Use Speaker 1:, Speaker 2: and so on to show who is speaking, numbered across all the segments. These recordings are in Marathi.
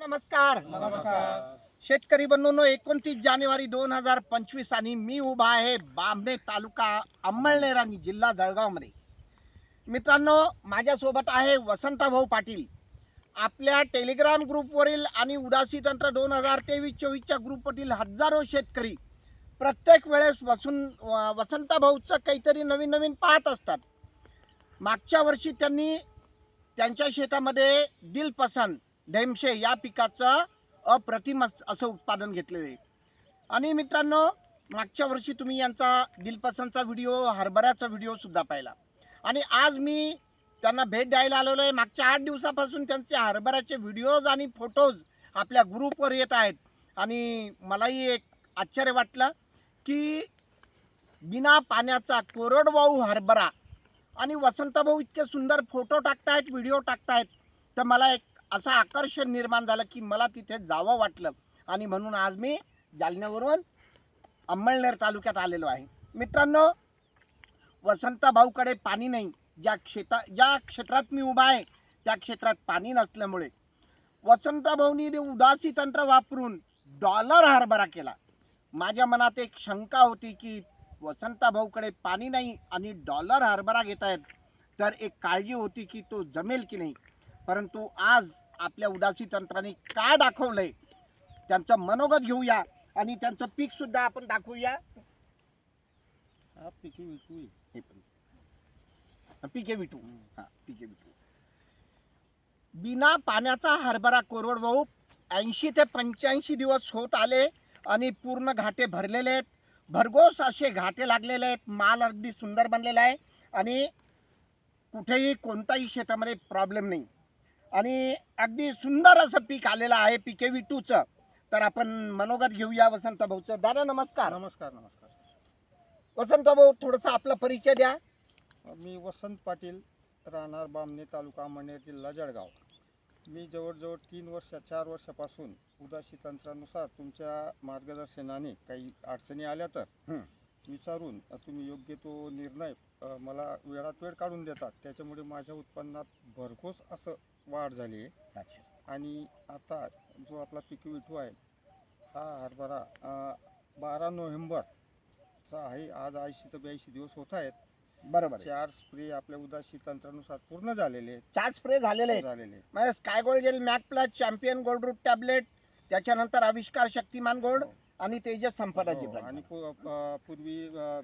Speaker 1: नमस्कार.
Speaker 2: नमस्कार.
Speaker 1: शेतकरी बंधूंनो एकोणतीस जानेवारी दोन हजार पंचवीस आणि मी उभा आहे बामणे तालुका अंमळनेर आणि जिल्हा जळगावमध्ये. मित्रांनो माझ्यासोबत आहे वसंतभाऊ पाटील. आपल्या टेलिग्राम ग्रुपवरील आणि उदासी तंत्र दोन हजार तेवीस चोवीसच्या ग्रुपवरील हजारो शेतकरी प्रत्येक वेळेस वसून वसंतभाऊचं काहीतरी नवीन नवीन पाहत असतात. मागच्या वर्षी त्यांनी त्यांच्या शेतामध्ये दिलपसंद ढेमशे या पिकाचं अप्रतिम असं उत्पादन घेतलेलं आहे. आणि मित्रांनो मागच्या वर्षी तुम्ही यांचा दिलपसंतचा व्हिडिओ हरभऱ्याचा व्हिडिओसुद्धा पाहिला. आणि आज मी त्यांना भेट द्यायला आलेलो आहे. मागच्या आठ दिवसापासून त्यांचे हरभऱ्याचे व्हिडिओज आणि फोटोज आपल्या ग्रुपवर येत आहेत. आणि मलाही एक आश्चर्य वाटलं की बिना पाण्याचा कोरडवाहू हरभरा आणि वसंतभाऊ इतके सुंदर फोटो टाकतायत व्हिडिओ टाकतायत तर मला एक असं आकर्षण निर्माण झालं की मला तिथे जावं वाटलं. आणि म्हणून आज मी जालन्यावरून अंमळनेर तालुक्यात आलेलो आहे. मित्रांनो वसंतभाऊकडे पाणी नाही. ज्या क्षेत्रा ज्या क्षेत्रात मी उभा आहे त्या क्षेत्रात पाणी नसल्यामुळे. वसंतभाऊनी उदासी तंत्र वापरून डॉलर हरभरा केला. माझ्या मनात एक शंका होती की वसंतभाऊकडे पाणी नाही आणि डॉलर हरभरा घेत आहेत तर एक काळजी होती की तो जमेल की नाही. परंतु आज आपल्या उदासी तंत्राने काय दाखवलंय? त्यांचं मनोगत घेऊया आणि त्यांचं पीक सुद्धा आपण दाखवूया.
Speaker 2: पिके विटू
Speaker 1: हे. पण. पिके विटू हा पिके विटू बिना पाण्याचा हरभरा कोरडवाहू ऐंशी ते पंच्याऐंशी दिवस होत आले आणि पूर्ण घाटे भरलेले आहेत. भरघोस असे घाटे लागलेले आहेत. माल अगदी सुंदर बनलेला आहे आणि कुठेही कोणताही शेतामध्ये प्रॉब्लेम नाही. आणि अगदी सुंदर असं पीक आलेलं आहे पिके विटूचं. तर आपण मनोगत घेऊया वसंत भाऊचं. दादा नमस्कार.
Speaker 2: नमस्कार नमस्कार.
Speaker 1: वसंत भाऊ थोडंसं आपला परिचय द्या.
Speaker 2: मी वसंत पाटील राहणार बामणे तालुका मनेर जिल्हा जळगाव. मी जवळजवळ तीन वर्ष चार वर्षापासून उदासी तंत्रानुसार तुमच्या मार्गदर्शनाने काही अडचणी आल्या तर. विचारून तुम्ही योग्य तो निर्णय अ, मला वेळात वेळ काढून देतात. त्याच्यामुळे माझ्या उत्पन्नात भरघोस असं वाढ झाली आहे आणि आता जो आपला पिकी विठू आहे हा हरभरा अ, बारा नोव्हेंबरचा आहे आज ऐंशी ते ब्याऐंशी दिवस होत आहेत
Speaker 1: बरोबर आहे.
Speaker 2: चार स्प्रे आपल्या उदासी तंत्रानुसार पूर्ण झालेले आहेत.
Speaker 1: चार स्प्रे झालेले आहेत
Speaker 2: झालेले आहेत.
Speaker 1: म्हणजे sky gold gel Mac plus champion gold root tablet त्याच्यानंतर आविष्कार शक्तिमान गोल्ड. आणि तेजस संपदाची
Speaker 2: हो. आणि पू- अ, पूर्वी अ,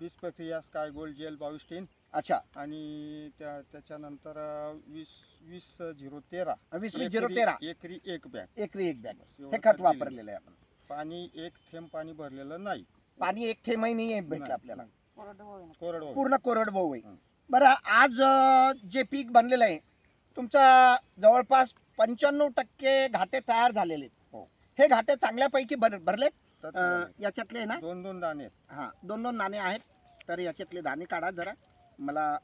Speaker 2: वीस प्रक्रिया स्काय गोल्ड जेल बावीस टेन
Speaker 1: अच्छा.
Speaker 2: आणि त्या त्याच्यानंतर अ, वीस वीस झिरो तेरा.
Speaker 1: वीस झिरो
Speaker 2: एकरी-
Speaker 1: तेरा.
Speaker 2: एकरी एक बॅग.
Speaker 1: एकरी एक बॅग.
Speaker 2: एवढं
Speaker 1: हे खत. वापरलेलं आहे आपण.
Speaker 2: पाणी एक थेंब पाणी भरलेलं नाही.
Speaker 1: पाणी एक थेंबही नाही भेटलं
Speaker 2: नाही,
Speaker 1: आपल्याला.
Speaker 2: नाही. कोरडवाहू.
Speaker 1: पूर्ण कोरडवाहू आहे.
Speaker 2: हं.
Speaker 1: बरं आज अं, जे पीक बनलेलं आहे तुमचं जवळपास पंच्याण्णव टक्के घाटे तयार झालेले आहेत.
Speaker 2: हो.
Speaker 1: हे घाटे चांगल्यापैकी भर अं, याच्यातले ना?
Speaker 2: दोन दोन दाणे आहेत.
Speaker 1: हां दोन दोन दाणे आहेत. तर याच्यातले दाणे काढा जरा. मला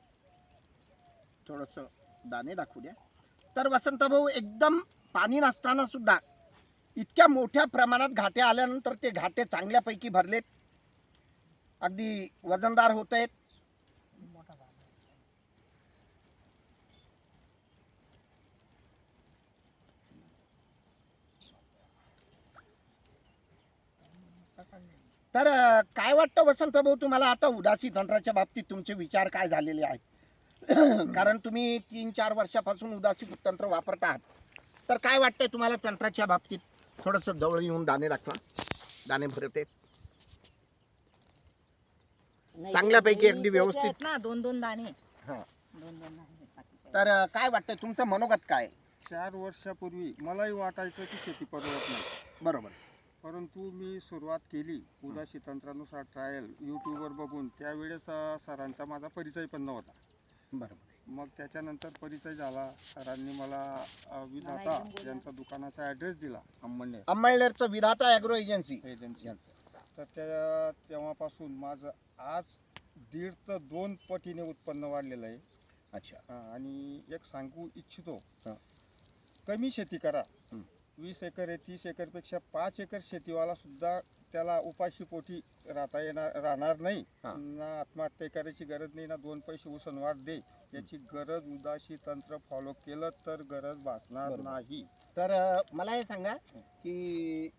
Speaker 1: थोडंसं दाणे दाखवू द्या. तर वसंतभाऊ एकदम पाणी नसताना सुद्धा इतक्या मोठ्या प्रमाणात घाटे आल्यानंतर ते घाटे चांगल्यापैकी भरलेत. अगदी वजनदार होत आहेत. तर काय वाटतं वसंत भाऊ तुम्हाला आता उदासी तंत्राच्या बाबतीत तुमचे विचार काय झालेले आहेत? कारण तुम्ही तीन चार वर्षापासून उदासी तंत्र वापरत आहात. तर काय वाटतंय तुम्हाला तंत्राच्या बाबतीत? थोडंसं जवळ येऊन दाणे दाखवा. दाणे भरते
Speaker 3: नाही,
Speaker 1: चांगल्यापैकी अगदी व्यवस्थित.
Speaker 3: ना दोन दोन दाणे.
Speaker 1: हा. तर काय वाटतंय तुमचं मनोगत काय?
Speaker 2: चार वर्षापूर्वी मलाही वाटायचं की शेती परवडत नाही.
Speaker 1: बरोबर.
Speaker 2: परंतु मी सुरुवात केली उदासी तंत्रानुसार ट्रायल यूट्यूबवर बघून. त्यावेळेस अ, सरांचा माझा परिचय पण नव्हता.
Speaker 1: बरोबर.
Speaker 2: मग त्याच्यानंतर परिचय झाला. सरांनी मला अ, विधाता. यांचा दुकानाचा ॲड्रेस दिला. अंमळनेर.
Speaker 1: अंमळनेरचं विधाता ॲग्रो एजन्सी
Speaker 2: एजन्सी तर त्या तेव्हापासून माझं आज दीड तर दोन पटीने उत्पन्न वाढलेलं आहे.
Speaker 1: अच्छा.
Speaker 2: हा, आणि एक सांगू इच्छितो.
Speaker 1: हा.
Speaker 2: कमी शेती करा.
Speaker 1: हं.
Speaker 2: वीस एकर आहे तीस एकरपेक्षा पाच एकर शेतीवाला सुद्धा त्याला उपाशी पोटी राहता येणार राहणार नाही.
Speaker 1: हा.
Speaker 2: ना आत्महत्या करायची गरज नाही ना दोन पैसे उसनवार दे. याची गरज उदाशी तंत्र फॉलो केलं तर गरज भासणार
Speaker 1: बरोबर.
Speaker 2: नाही.
Speaker 1: तर अ, मला हे सांगा की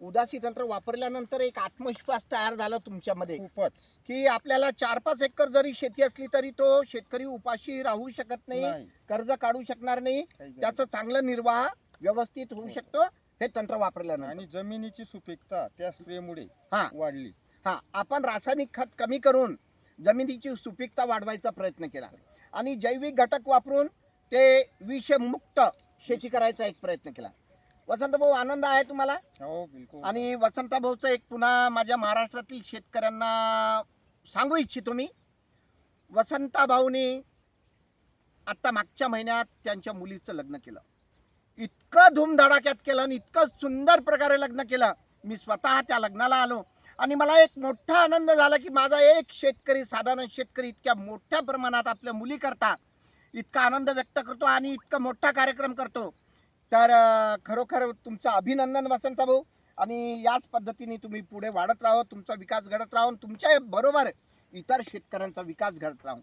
Speaker 1: उदासी तंत्र वापरल्यानंतर एक आत्मविश्वास तयार झाला तुमच्यामध्ये?
Speaker 2: खूपच.
Speaker 1: की आपल्याला चार पाच एकर जरी शेती असली तरी तो शेतकरी उपाशी राहू शकत नाही
Speaker 2: नाही.
Speaker 1: कर्ज काढू शकणार नाही
Speaker 2: काही गरज
Speaker 1: त्याचं चांगलं निर्वाह व्यवस्थित होऊ
Speaker 2: हो.
Speaker 1: शकतो हे तंत्र
Speaker 2: नाही.
Speaker 1: वापरल्यानंतर.
Speaker 2: आणि जमिनीची सुपीकता त्या स्प्रेमुळे
Speaker 1: हा.
Speaker 2: वाढली.
Speaker 1: हा आपण रासायनिक खत कमी करून जमिनीची सुपीकता वाढवायचा प्रयत्न केला. आणि जैविक घटक वापरून ते विषमुक्त शेती करायचा एक प्रयत्न केला. वसंत भाऊ आनंद आहे तुम्हाला?
Speaker 2: हो बिलकुल.
Speaker 1: आणि वसंत भाऊचं एक पुन्हा माझ्या महाराष्ट्रातील शेतकऱ्यांना सांगू इच्छितो मी. वसंता भाऊनी आत्ता मागच्या महिन्यात त्यांच्या मुलीचं लग्न केलं. इतकं धूमधडाक्यात केलं आणि इतकं सुंदर प्रकारे लग्न केलं. मी स्वतः त्या लग्नाला आलो. आणि मला एक मोठा आनंद झाला की माझा एक शेतकरी साधारण शेतकरी इतक्या मोठ्या प्रमाणात आपल्या मुलीकरता इतका आनंद व्यक्त करतो आणि इतका मोठा कार्यक्रम करतो. तर खरोखर तुमचं अभिनंदन वसंत भाऊ. आणि याच पद्धतीने तुम्ही पुढे वाढत राहो तुमचा विकास घडत राहो तुमच्या बरोबर इतर शेतकऱ्यांचा विकास घडत राहो.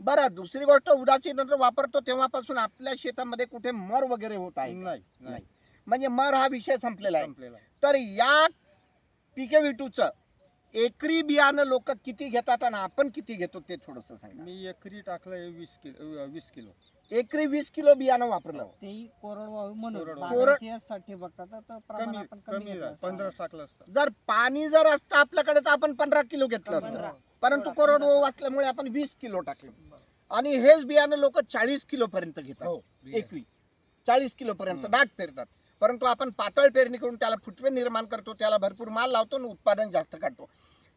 Speaker 1: बरं दुसरी गोष्ट उदासी तंत्र वापरतो तेव्हापासून आपल्या शेतामध्ये कुठे मर वगैरे होत आहे का?
Speaker 2: नाही नाही.
Speaker 1: म्हणजे मर हा विषय संपलेला आहे.
Speaker 2: संपलेला आहे.
Speaker 1: तर या पिके विटूचं एकरी बियाणं लोक किती घेतात आणि आपण किती घेतो ते थोडस सांगा.
Speaker 2: मी एकरी टाकलं वीस किलो वीस किलो.
Speaker 1: एकरी वीस किलो बियाणं वापरलं.
Speaker 4: तेही कोरडवाहू म्हणून.
Speaker 2: कोरडवाहू.
Speaker 4: बागायतीसाठी बघतात तर प्रमाण
Speaker 2: कमी
Speaker 4: आपण कमी
Speaker 2: कमी
Speaker 4: घेतलं असतं.
Speaker 2: पंधरा टाकलं असतं.
Speaker 1: जर पाणी जर असतं आपल्याकडे तर आपण पंधरा किलो घेतलं
Speaker 4: पंधरा.
Speaker 1: असतं परंतु कोरडवाहू असल्यामुळे आपण वीस किलो टाकलं. आणि हेच बियाणं लोक चाळीस किलो पर्यंत घेतात एकरी चाळीस किलो पर्यंत. दाट पेरतात. परंतु आपण पातळ पेरणी करून त्याला फुटवे निर्माण करतो त्याला भरपूर माल लावतो आणि उत्पादन जास्त काढतो.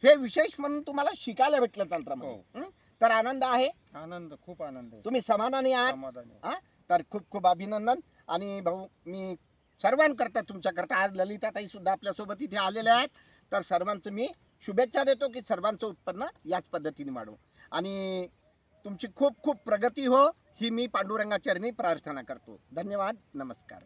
Speaker 1: हे विशेष म्हणून तुम्हाला शिकायला भेटलं तंत्रामध्ये.
Speaker 2: हो.
Speaker 1: हं? तर आनंद आहे.
Speaker 2: आनंद खूप आनंद आहे.
Speaker 1: तुम्ही समाधानी आहात. तर खूप खूप अभिनंदन. आणि भाऊ मी सर्वांकरता तुमच्याकरता आज ललिताताई सुद्धा आपल्यासोबत इथे आलेल्या आहेत. तर सर्वांचं मी शुभेच्छा देतो की सर्वांचं उत्पन्न याच पद्धतीने वाढवू आणि तुमची खूप खूप प्रगती हो. ही मी पांडुरंगाचरणी प्रार्थना करतो. धन्यवाद. नमस्कार.